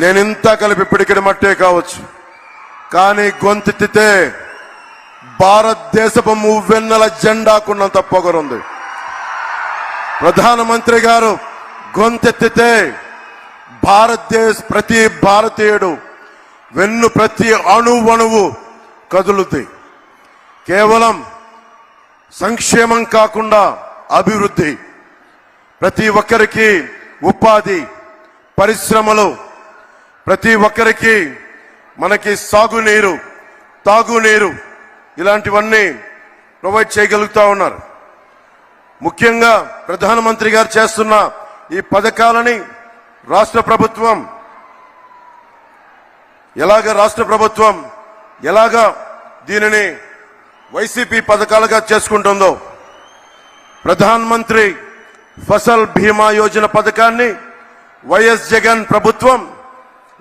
నేను ఇంత కలిపి పిడికిడి మట్టే కావచ్చు. కానీ గొంతెత్తితే భారతదేశపు మువ్వెన్నెల జెండాకున్నంత పొగరుంది ప్రధానమంత్రి గారు గొంతెత్తితే భారతదేశ ప్రతి భారతీయుడు వెన్ను ప్రతి అణువణువు కదులుతాయి కేవలం సంక్షేమం కాకుండా అభివృద్ధి. ప్రతి ఒక్కరికి ఉపాధి పరిశ్రమలు ప్రతి ఒక్కరికి మనకి సాగునీరు తాగునీరు ఇలాంటివన్నీ ప్రొవైడ్ చేయగలుగుతా ఉన్నారు. ముఖ్యంగా ప్రధానమంత్రి గారు చేస్తున్న ఈ పథకాలని రాష్ట్ర ప్రభుత్వం ఎలాగ రాష్ట్ర ప్రభుత్వం ఎలాగ దీనిని వైసీపీ పథకాలుగా చేసుకుంటుందో ప్రధాన్ మంత్రి ఫసల్ బీమా యోజన పథకాన్ని వైఎస్ జగన్ ప్రభుత్వం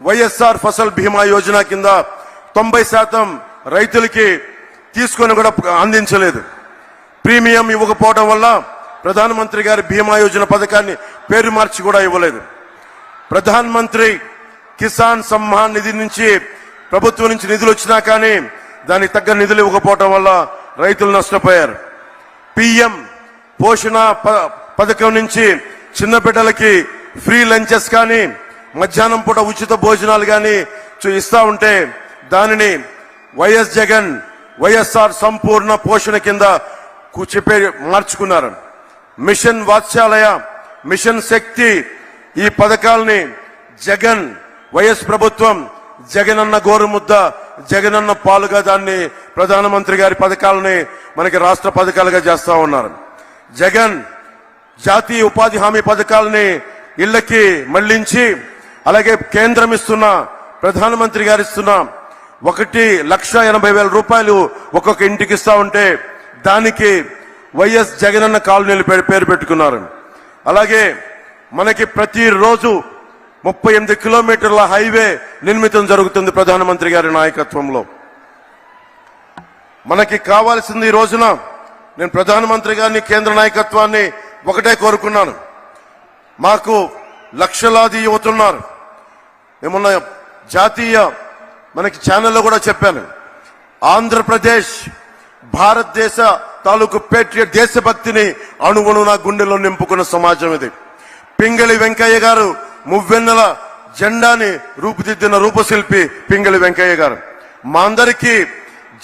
వైఎస్ఆర్ ఫసల్ బీమా యోజన కింద తొంభై శాతం రైతులకి తీసుకొని కూడా అందించలేదు. ప్రీమియం ఇవ్వకపోవడం వల్ల ప్రధానమంత్రి గారి బీమా యోజన పథకాన్ని పేరు మార్చి కూడా ఇవ్వలేదు. ప్రధాన మంత్రి కిసాన్ సమ్మాన్ నిధి నుంచి ప్రభుత్వం నుంచి నిధులు వచ్చినా కానీ దానికి తగ్గ నిధులు ఇవ్వకపోవడం వల్ల రైతులు నష్టపోయారు. పిఎం పోషణ ప- పథకం నుంచి చిన్న బిడ్డలకి ఫ్రీ లంచెస్ కానీ మధ్యాహ్నం పూట ఉచిత భోజనాలు కానీ ఇస్తా ఉంటే దానిని వైఎస్ జగన్ వైఎస్ఆర్ సంపూర్ణ పోషణ కింద కు- చెప్పే మార్చుకున్నారు. మిషన్ వాత్సాలయ మిషన్ శక్తి ఈ పథకాల్ని జగన్ వైఎస్ ప్రభుత్వం జగనన్న గోరుముద్ద జగనన్న పాలుగా దాన్ని ప్రధానమంత్రి గారి పథకాలని మనకి రాష్ట్ర పథకాలుగా చేస్తా ఉన్నారు. జగన్ జాతీయ ఉపాధి హామీ పథకాలని ఇళ్ళకి మళ్ళించి అలాగే కేంద్రం ఇస్తున్న ప్రధానమంత్రి గారు ఇస్తున్న ఒకటి లక్ష ఎనభై వేల రూపాయలు ఒక్కొక్క ఇంటికి ఇస్తా ఉంటే దానికి వైఎస్ జగనన్న కాలనీలు పేరు పేరు పెట్టుకున్నారు. అలాగే మనకి ప్రతిరోజు ముప్పై ఎనిమిది కిలోమీటర్ల హైవే నిర్మితం జరుగుతుంది ప్రధానమంత్రి గారి నాయకత్వంలో. మనకి కావాల్సింది ఈ రోజున నేను ప్రధానమంత్రి గారిని కేంద్ర నాయకత్వాన్ని ఒకటే కోరుకున్నాను. మాకు లక్షలాది యువతున్నారు. ఏమన్నా జాతీయ మనకి ఛానల్లో కూడా చెప్పాను. ఆంధ్రప్రదేశ్ భారతదేశ తాలూకు పేట్రియట్ దేశభక్తిని అణువును నా గుండెలో నింపుకున్న సమాజం ఇది. పింగళి వెంకయ్య గారు మువ్వెన్నెల జెండాని రూపుదిద్దిన రూపశిల్పి పింగళి వెంకయ్య గారు. మా అందరికీ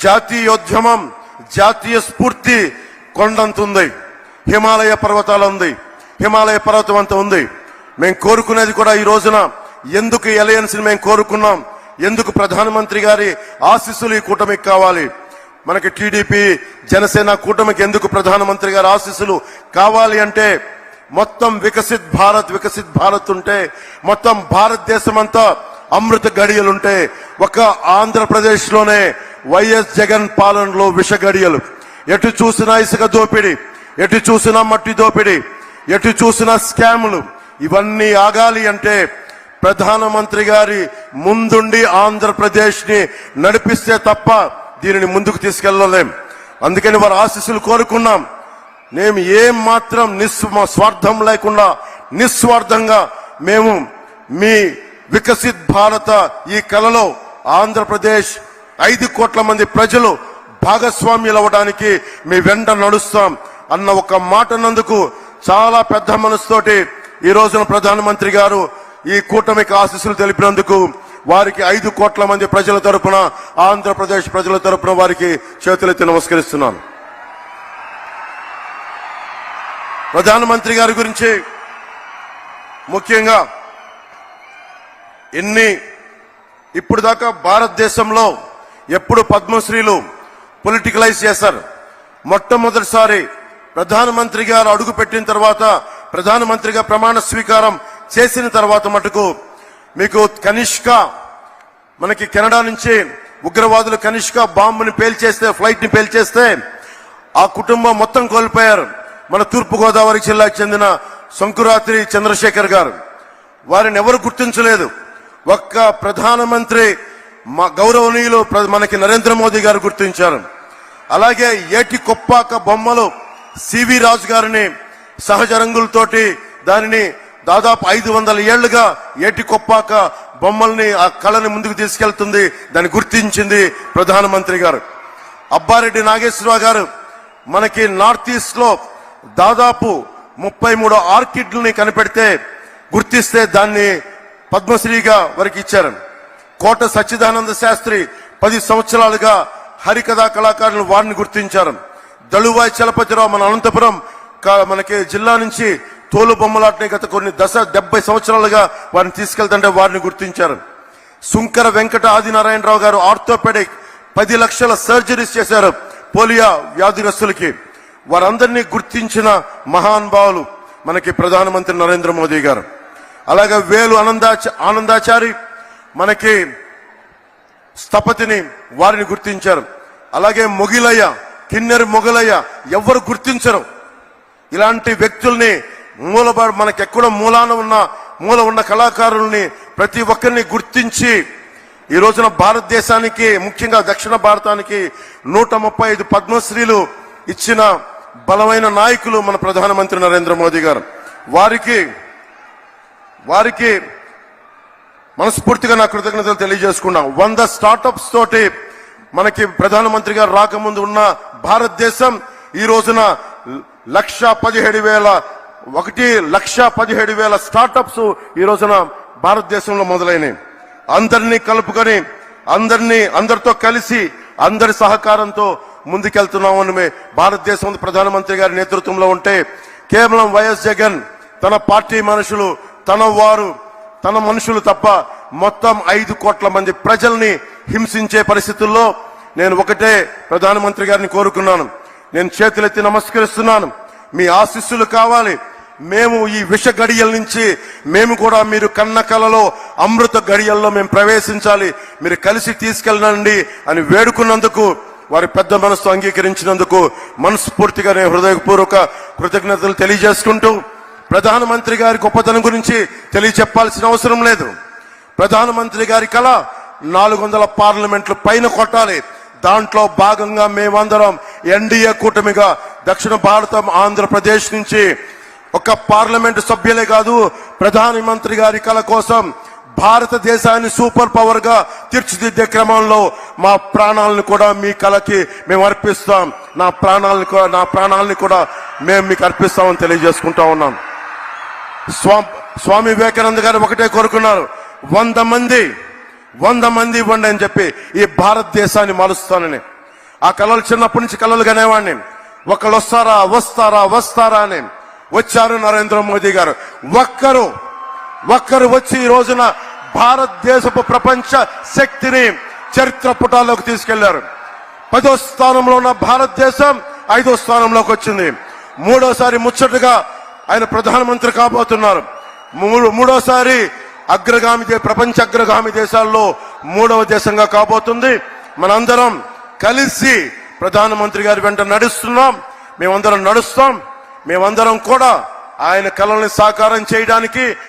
జాతీయోద్యమం జాతీయ స్ఫూర్తి కొండంత ఉంది హిమాలయ పర్వతాలు ఉంది. హిమాలయ పర్వతం అంత ఉంది. మేము కోరుకునేది కూడా ఈ రోజున ఎందుకు ఎలయన్స్ని మేము కోరుకున్నాం? ఎందుకు ప్రధానమంత్రి గారి ఆశీస్సులు ఈ కూటమికి కావాలి? మనకి టీడీపీ జనసేన కూటమికి ఎందుకు ప్రధానమంత్రి గారి ఆశీస్సులు కావాలి అంటే మొత్తం వికసిత్ భారత్ వికసిత్ భారత్ ఉంటే మొత్తం భారతదేశం అంతా అమృత గడియలుంటే ఒక ఆంధ్రప్రదేశ్లోనే వైఎస్ జగన్ పాలనలో విష గడియలు. ఎటు చూసినా ఇసుక దోపిడి ఎటు చూసినా మట్టి దోపిడి ఎటు చూసినా స్కాములు ఇవన్నీ ఆగాలి అంటే ప్రధానమంత్రి గారి ముందుండి ఆంధ్రప్రదేశ్ని నడిపిస్తే తప్ప దీనిని ముందుకు తీసుకెళ్ళలేం. అందుకని వారి ఆశీస్సులు కోరుకున్నాం. మేము ఏం మాత్రం నిస్వ స్వార్థం లేకుండా నిస్వార్థంగా మేము మీ వికసిత్ భారత ఈ కలలో ఆంధ్రప్రదేశ్ ఐదు కోట్ల మంది ప్రజలు భాగస్వామ్యులు అవ్వడానికి మీ వెంట నడుస్తాం అన్న ఒక మాట నందుకు చాలా పెద్ద మనసుతోటి ఈ రోజున ప్రధానమంత్రి గారు ఈ కూటమికి ఆశీస్సులు తెలిపినందుకు వారికి ఐదు కోట్ల మంది ప్రజల తరపున ఆంధ్రప్రదేశ్ ప్రజల తరపున వారికి చేతులెత్తి నమస్కరిస్తున్నాను. ప్రధానమంత్రి గారి గురించి ముఖ్యంగా ఎన్ని ఇప్పుడు దాకా భారతదేశంలో ఎప్పుడు పద్మశ్రీలు పొలిటికలైజ్ చేశారు? మొట్టమొదటిసారి ప్రధానమంత్రి గారు అడుగు పెట్టిన తర్వాత ప్రధానమంత్రిగా ప్రమాణ స్వీకారం చేసిన తర్వాత మటుకు మీకు కనిష్క మనకి కెనడా నుంచి ఉగ్రవాదులు కనిష్క బాంబుని పేల్చేస్తే ఫ్లైట్ని పేల్చేస్తే ఆ కుటుంబం మొత్తం కోల్పోయారు. మన తూర్పు గోదావరి జిల్లాకు చెందిన శంకురాత్రి చంద్రశేఖర్ గారు. వారిని ఎవరు గుర్తించలేదు. ఒక్క ప్రధానమంత్రి మా గౌరవనీయులు ప్ర- మనకి నరేంద్ర మోదీ గారు గుర్తించారు. అలాగే ఏటి కొప్పాక బొమ్మలు సివి రాజు గారిని సహజ రంగులతోటి దానిని దాదాపు ఐదు వందల ఏళ్ళుగా ఏటి కొప్పాక బొమ్మల్ని ఆ కళని ముందుకు తీసుకెళ్తుంది. దాన్ని గుర్తించింది ప్రధానమంత్రి గారు. అబ్బారెడ్డి నాగేశ్వరరావు గారు మనకి నార్త్ ఈస్ట్లో దాదాపు ముప్పై మూడు ఆర్కిడ్లని కనిపెడితే గుర్తిస్తే దాన్ని పద్మశ్రీగా వారికి ఇచ్చారు. కోట సచ్చిదానంద శాస్త్రి పది సంవత్సరాలుగా హరికథా కళాకారులు వారిని గుర్తించారు. దళువాయి చలపతిరావు మన అనంతపురం మనకి జిల్లా నుంచి తోలు బొమ్మలాటని గత కొన్ని దశ డెబ్బై సంవత్సరాలుగా వారిని తీసుకెళ్తుంటే వారిని గుర్తించారు. సుంకర వెంకట ఆదినారాయణరావు గారు ఆర్థోపెడిక్ పది లక్షల సర్జరీస్ చేశారు పోలియో వ్యాధిగ్రస్తులకి వారందరినీ గుర్తించిన మహానుభావులు మనకి ప్రధానమంత్రి నరేంద్ర మోదీ గారు. అలాగే వేలు ఆనందాచ ఆనందాచారి మనకి స్థపతిని వారిని గుర్తించారు. అలాగే మొగిలయ్య కిన్నెర మొగలయ్య ఎవరు గుర్తించరు. ఇలాంటి వ్యక్తుల్ని మూల మనకి మూలాన ఉన్న మూల ఉన్న కళాకారుల్ని ప్రతి ఒక్కరిని గుర్తించి ఈ రోజున భారతదేశానికి ముఖ్యంగా దక్షిణ భారతానికి నూట ముప్పై ఐదు పద్మశ్రీలు ఇచ్చిన బలమైన నాయకులు మన ప్రధానమంత్రి నరేంద్ర మోదీ గారు. వారికి వారికి మనస్ఫూర్తిగా నా కృతజ్ఞతలు తెలియజేసుకున్నాం. వంద స్టార్టప్స్ తోటి మనకి ప్రధానమంత్రి గారు రాకముందు ఉన్న భారతదేశం ఈ రోజున లక్ష పదిహేడు వేల ఒకటి లక్ష పదిహేడు వేల స్టార్టప్స్ ఈ రోజున భారతదేశంలో మొదలైనవి. అందరినీ కలుపుకొని అందరినీ అందరితో కలిసి అందరి సహకారంతో ముందుకెళ్తున్నామని భారతదేశం ప్రధానమంత్రి గారి నేతృత్వంలో ఉంటే కేవలం వైఎస్ జగన్ తన పార్టీ మనుషులు తన వారు తన మనుషులు తప్ప మొత్తం ఐదు కోట్ల మంది ప్రజల్ని హింసించే పరిస్థితుల్లో నేను ఒకటే ప్రధానమంత్రి గారిని కోరుకున్నాను. నేను చేతులెత్తి నమస్కరిస్తున్నాను. మీ ఆశీస్సులు కావాలి. మేము ఈ విష గడియల నుంచి మేము కూడా మీరు కన్న కలలో అమృత గడియల్లో మేము ప్రవేశించాలి. మీరు కలిసి తీసుకెళ్ళండి అని వేడుకున్నందుకు వారి పెద్ద మనసు అంగీకరించినందుకు మనస్ఫూర్తిగా నేను హృదయపూర్వక కృతజ్ఞతలు తెలియజేసుకుంటూ ప్రధానమంత్రి గారి గొప్పతనం గురించి తెలియచెప్పాల్సిన అవసరం లేదు. ప్రధానమంత్రి గారి కళ నాలుగు వందల పార్లమెంట్లు పైన కొట్టాలి. దాంట్లో భాగంగా మేమందరం ఎన్డీఏ కూటమిగా దక్షిణ భారతం ఆంధ్రప్రదేశ్ నుంచి ఒక పార్లమెంటు సభ్యులే కాదు ప్రధానమంత్రి గారి కళ కోసం భారతదేశాన్ని సూపర్ పవర్గా తీర్చిదిద్దే క్రమంలో మా ప్రాణాలను కూడా మీ కళకి మేము అర్పిస్తాం. నా ప్రాణాలను కూడా నా ప్రాణాలని కూడా మేము మీకు అర్పిస్తామని తెలియజేసుకుంటా ఉన్నాం. స్వామి వివేకానంద గారు ఒకటే కోరుకున్నారు వంద మంది వంద మంది ఇవ్వండి అని చెప్పి ఈ భారతదేశాన్ని మారుస్తానని. ఆ కళలు చిన్నప్పటి నుంచి కళలు కనేవాడిని ఒకళ్ళు వస్తారా వస్తారా వస్తారా అని. వచ్చారు నరేంద్ర మోదీ గారు. ఒక్కరు ఒక్కరు వచ్చి ఈ రోజున భారతదేశపు ప్రపంచ శక్తిని చరిత్ర పుటాల్లోకి తీసుకెళ్ళారు. పదో స్థానంలో ఉన్న భారతదేశం ఐదో స్థానంలోకి వచ్చింది. మూడోసారి ముచ్చటగా ఆయన ప్రధానమంత్రి కాబోతున్నారు. మూడు- మూడోసారి అగ్రగామి దే- ప్రపంచ అగ్రగామి దేశాల్లో మూడవ దేశంగా కాబోతుంది. మనందరం కలిసి ప్రధానమంత్రి గారి వెంట నడుస్తున్నాం. మేమందరం నడుస్తాం. మేమందరం కూడా ఆయన కళల్ని సాకారం చేయడానికి